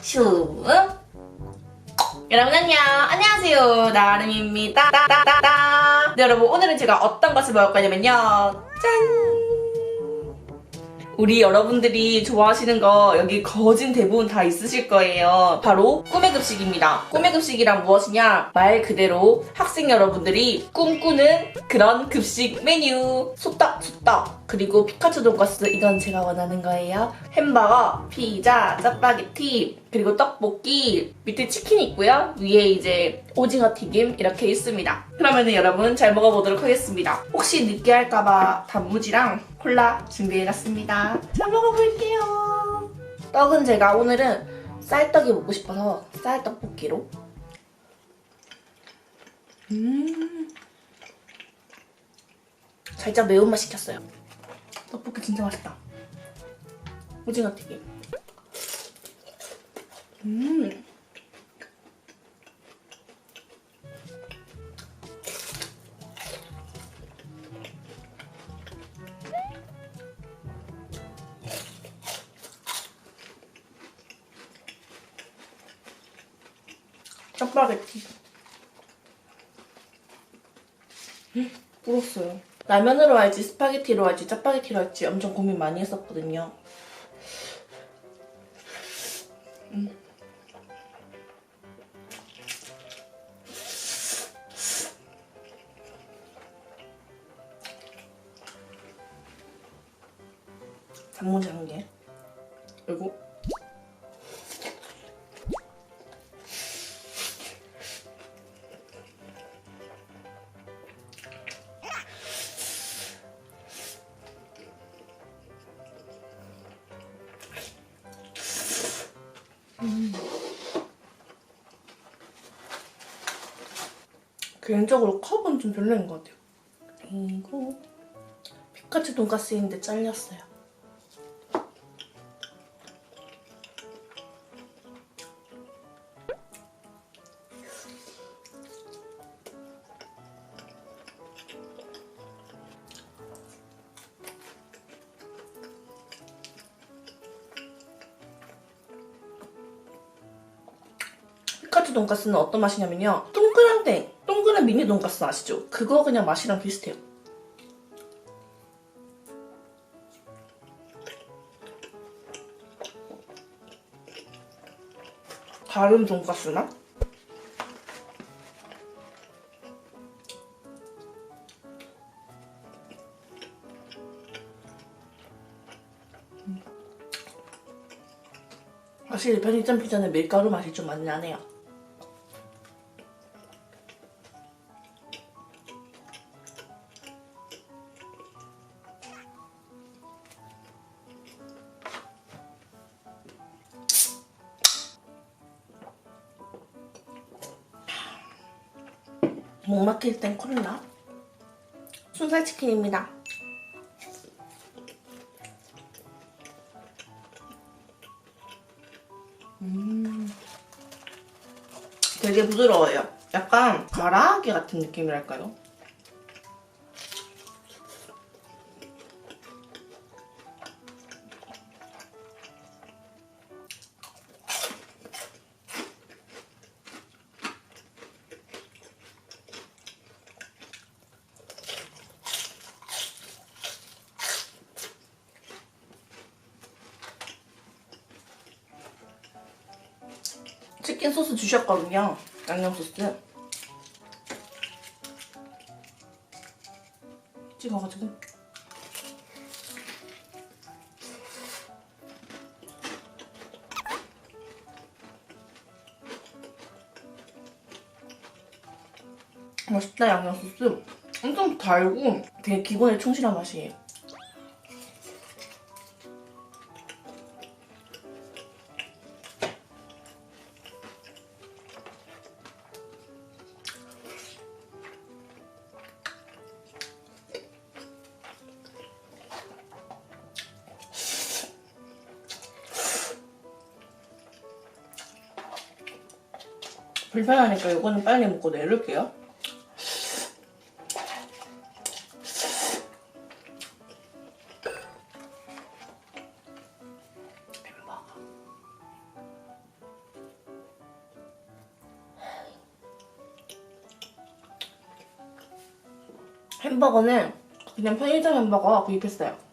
슈 여러분 안녕 안녕하세요 나름입니다 따따따따 네, 여러분 오늘은 제가 어떤 것을 먹을 거냐면요 짠 우리 여러분들이 좋아하시는 거 여기 거진 대부분 다 있으실 거예요. 바로 꿈의 급식입니다. 꿈의 급식이란 무엇이냐? 말 그대로 학생 여러분들이 꿈꾸는 그런 급식 메뉴. 소떡, 소떡. 그리고 피카츄 돈가스 이건 제가 원하는 거예요. 햄버거, 피자, 짜파게티, 그리고 떡볶이, 밑에 치킨이 있고요. 위에 이제 오징어 튀김 이렇게 있습니다. 그러면은 여러분 잘 먹어보도록 하겠습니다. 혹시 느끼할까봐 단무지랑 콜라 준비해놨습니다. 잘 먹어볼게요. 떡은 제가 오늘은 쌀떡이 먹고 싶어서 쌀떡볶이로. 음. 살짝 매운맛 시켰어요. 떡볶이 진짜 맛있다. 오징어 튀김. 음. 짜파게티. 음, 불었어요. 라면으로 할지 스파게티로 할지 짜파게티로 할지 엄청 고민 많이 했었거든요. 음. 단무지 한 개. 그리고 개인적으로 컵은 좀 별로인 것 같아요. 그리고 피카츄 돈가스인데 잘렸어요. 피카츄 돈가스는 어떤 맛이냐면요. 동그란 땡, 동그란 미니 돈가스 아시죠? 그거 그냥 맛이랑 비슷해요. 다른 돈가스 맛? 음. 확실히 편의점 피자는 밀가루 맛이 좀 많이 나네요. 목 막힐 땐 콜라. 순살 치킨입니다. 음. 되게 부드러워요. 약간 가라아기 같은 느낌이랄까요? 치킨 소스 주셨거든요. 양념 소스. 찍어가지고. 맛있다 양념 소스. 엄청 달고 되게 기본에 충실한 맛이에요. 불편하니까 이거는 빨리 먹고 내릴게요. 햄버거는 그냥 편의점 햄버거 구입했어요.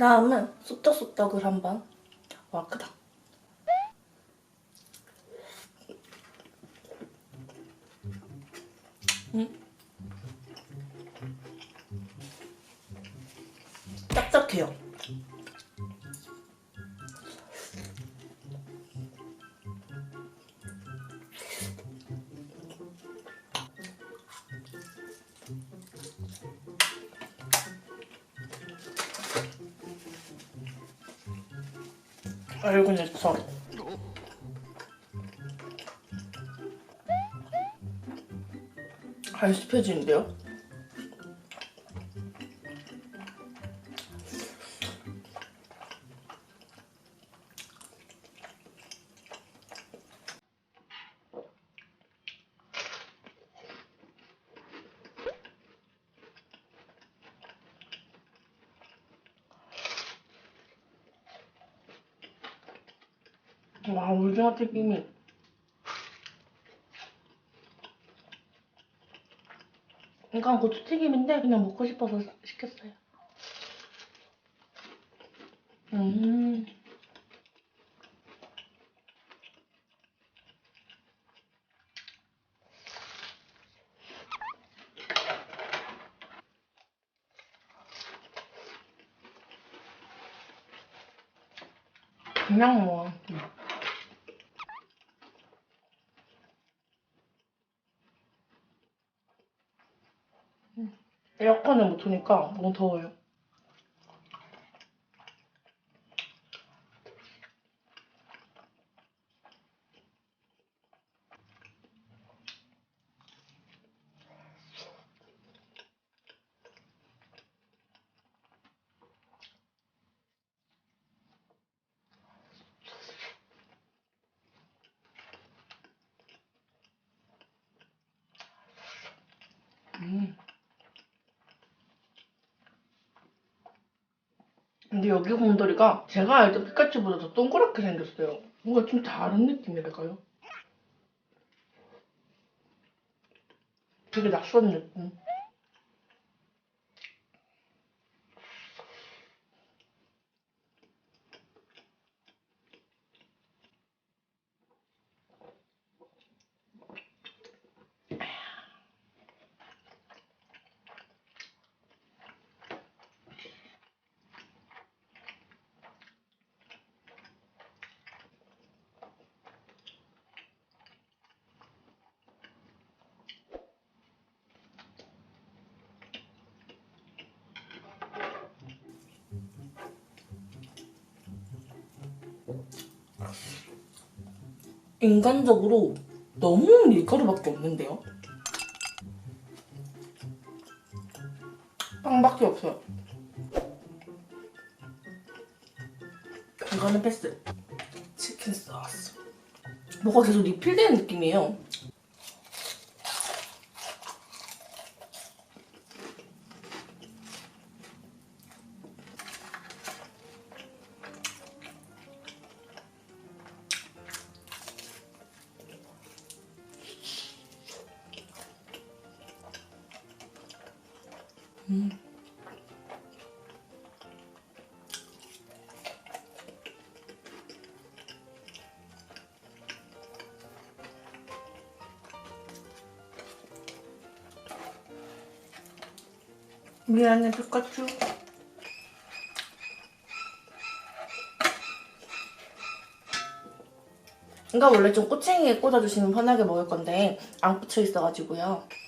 다음은 쑥떡쑥떡을 한번. 와, 크다. 음. 짭짭해요. 알고 냈어. 안 씹혀지는데요? 와, 오징어 튀김이. 이건 고추튀김인데 그냥 먹고 싶어서 시켰어요. 음. 그냥 먹어. 에어컨을 못 트니까 너무 더워요. 음. 근데 여기 곰돌이가 제가 알던 피카츄보다 더 동그랗게 생겼어요. 뭔가 좀 다른 느낌이랄까요? 되게 낯선 느낌. 인간적으로 너무 밀가루밖에 없는데요? 빵밖에 없어요. 이거는 패스. 치킨 소스. 뭐가 계속 리필되는 느낌이에요. 미안해, 피카츄. 이거 원래 좀 꼬챙이에 꽂아주시면 편하게 먹을 건데 안 꽂혀 있어가지고요.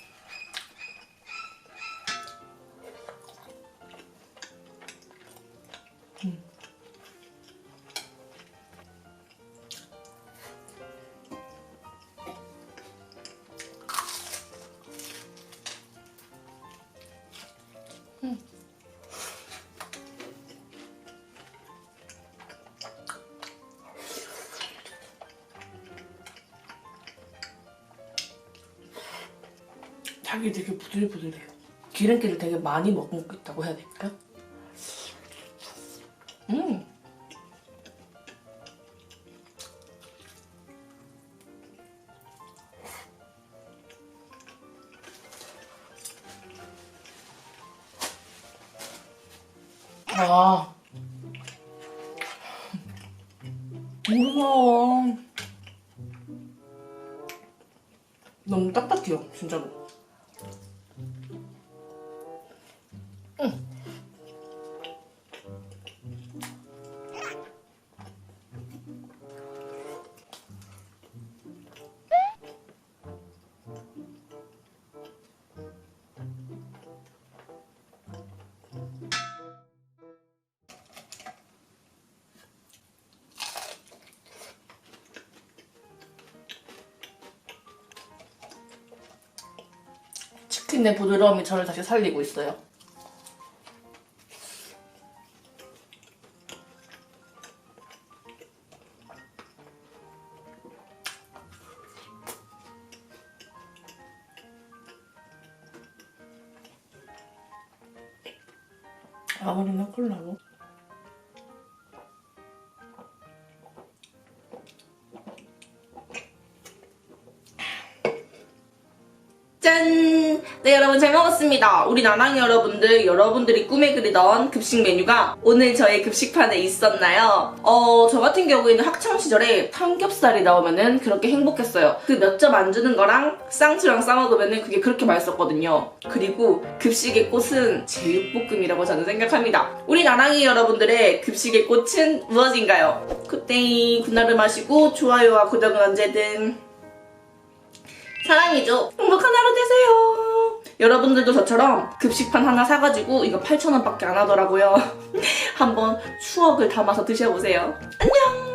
닭이 되게 부들부들해요. 기름기를 되게 많이 먹고 있다고 해야 될까? 음. 아. 무서워. 너무 딱딱해요, 진짜로. 내 부드러움이 저를 다시 살리고 있어요. 아무리나 콜라보. 여러분 잘 먹었습니다. 우리 나낭이 여러분들, 여러분들이 꿈에 그리던 급식 메뉴가 오늘 저의 급식판에 있었나요? 어, 저 같은 경우에는 학창시절에 삼겹살이 나오면은 그렇게 행복했어요. 그 몇 점 안 주는 거랑 쌍추랑 싸먹으면은 그게 그렇게 맛있었거든요. 그리고 급식의 꽃은 제육볶음이라고 저는 생각합니다. 우리 나낭이 여러분들의 급식의 꽃은 무엇인가요? 그때 굿나를 마시고 좋아요와 구독은 언제든 사랑이죠. 행복한 하루 되세요. 여러분들도 저처럼 급식판 하나 사가지고 이거 8,000원밖에 안 하더라고요. 한번 추억을 담아서 드셔보세요. 안녕!